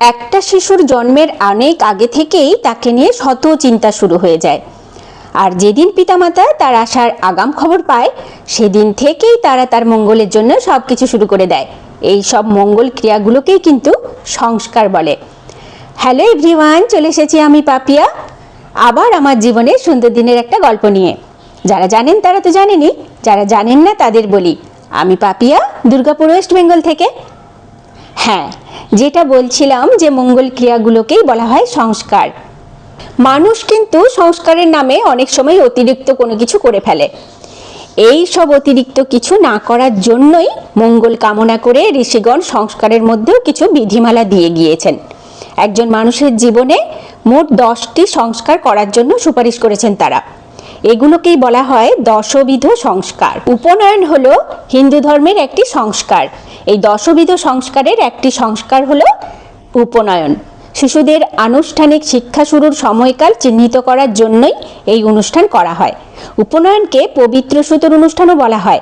একটা শিশুর জন্মের অনেক আগে থেকেই তাকে নিয়ে শত চিন্তা শুরু হয়ে যায়। আর যেদিন পিতামাতা তার আসার আগাম খবর পায়, সেদিন থেকেই তারা তার মঙ্গলের জন্য সব কিছু শুরু করে দেয়। এই সব মঙ্গল ক্রিয়াগুলোকেই কিন্তু সংস্কার বলে। হ্যালো এভরিওয়ান, চলে এসেছি আমি পাপিয়া। আবার আমার জীবনে সুন্দর দিনের একটা গল্প নিয়ে। যারা জানেন তারা তো জানেনই, যারা জানেন না তাদের বলি। আমি পাপিয়া, দুর্গাপুর ওয়েস্ট বেঙ্গল থেকে। হ্যাঁ যেটা বলছিলাম যে মঙ্গল ক্রিয়াগুলোকেই বলা হয় সংস্কার। মানুষ কিন্তু সংস্কারের নামে অনেক সময় অতিরিক্ত কোনো কিছু করে ফেলে। এই সব অতিরিক্ত কিছু না করার জন্যই মঙ্গল কামনা করে ঋষিগণ সংস্কারের মধ্যেও কিছু বিধিমালা দিয়ে গিয়েছেন। একজন মানুষের জীবনে মোট দশটি সংস্কার করার জন্য সুপারিশ করেছেন তারা। এগুলোকেই বলা হয় দশবিধ সংস্কার। উপনয়ন হলো হিন্দু ধর্মের একটি সংস্কার। এই দশবিধ সংস্কারের একটি সংস্কার হলো উপনয়ন। শিশুদের আনুষ্ঠানিক শিক্ষা শুরুর সময়কাল চিহ্নিত করার জন্যই এই অনুষ্ঠান করা হয়। উপনয়নকে পবিত্র সুতোর অনুষ্ঠানও বলা হয়।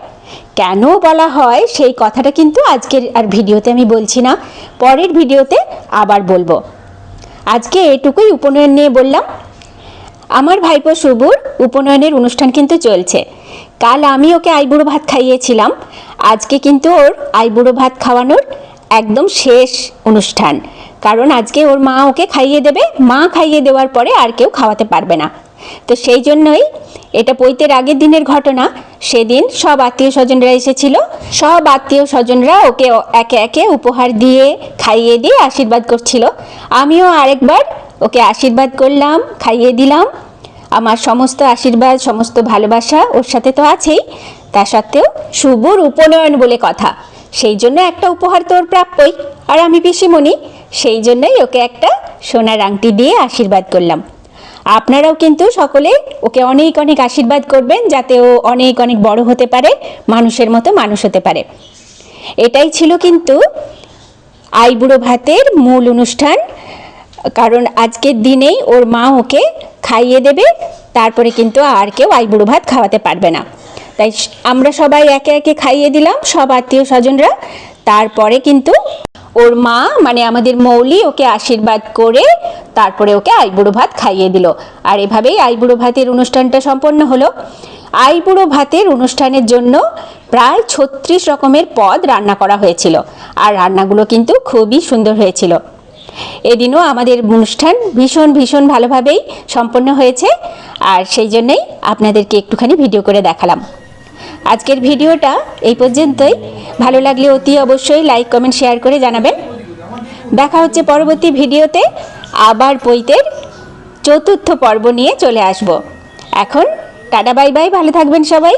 কেন বলা হয় সেই কথাটা কিন্তু আজকের আর ভিডিওতে আমি বলছি না, পরের ভিডিওতে আবার বলব। আজকে এটুকুই উপনয়ন নিয়ে বললাম। আমার ভাইপো শুভুর উপনয়নের অনুষ্ঠান কিন্তু চলছে। কাল আমি ওকে আইবুড়ো ভাত খাইয়েছিলাম। আজকে কিন্তু ওর আইবুড়ো ভাত খাওয়ানোর একদম শেষ অনুষ্ঠান। কারণ আজকে ওর মা ওকে খাইয়ে দেবে, মা খাইয়ে দেওয়ার পরে আর কেউ খাওয়াতে পারবে না। তো সেই জন্যই এটা পৈতের আগের দিনের ঘটনা। সেদিন সব আত্মীয় স্বজনরা এসেছিল। সব আত্মীয় স্বজনরা ওকে একে একে উপহার দিয়ে, খাইয়ে দিয়ে আশীর্বাদ করছিল। আমিও আরেকবার ওকে আশীর্বাদ করলাম, খাইয়ে দিলাম। আমার সমস্ত আশীর্বাদ, সমস্ত ভালোবাসা ওর সাথে তো আছেই। তা সত্ত্বেও শুভর উপনয়ন বলে কথা। সেই জন্য একটা উপহার তোর প্রাপ্যই। আর আমি পিসিমণি, সেই জন্যই ওকে একটা সোনার আংটি দিয়ে আশীর্বাদ করলাম। আপনারাও কিন্তু সকলে ওকে অনেক অনেক আশীর্বাদ করবেন যাতে ও অনেক অনেক বড় হতে পারে, মানুষের মতো মানুষ হতে পারে। এটাই ছিল কিন্তু আইবুড়ো ভাতের মূল অনুষ্ঠান। কারণ আজকের দিনেই ওর মা ওকে খাইয়ে দেবে, তারপরে কিন্তু আর কেউ আইবুড়ো ভাত খাওয়াতে পারবে না। তাই আমরা সবাই একে একে খাইয়ে দিলাম, সব আত্মীয় স্বজনরা। তারপরে কিন্তু ওর মা মানে আমাদের মৌলি, ওকে আশীর্বাদ করে তারপরে ওকে আইবুড়ো ভাত খাইয়ে দিল। আর এভাবেই আইবুড়ো ভাতের অনুষ্ঠানটা সম্পন্ন হলো। আইবুড়ো ভাতের অনুষ্ঠানের জন্য প্রায় ছত্রিশ রকমের পদ রান্না করা হয়েছিল। আর রান্নাগুলো কিন্তু খুবই সুন্দর হয়েছিল। এদিনও আমাদের অনুষ্ঠান ভীষণ ভীষণ ভালোভাবেই সম্পন্ন হয়েছে। আর সেই জন্যেই আপনাদেরকে একটুখানি ভিডিও করে দেখালাম। আজকের ভিডিওটা এই পর্যন্তই। ভালো লাগলে অতি অবশ্যই লাইক কমেন্ট শেয়ার করে জানাবেন। দেখা হচ্ছে পরবর্তী ভিডিওতে। আবার পৈতের চতুর্থ পর্ব নিয়ে চলে আসব। এখন টাটা বাই বাই ভালো থাকবেন সবাই।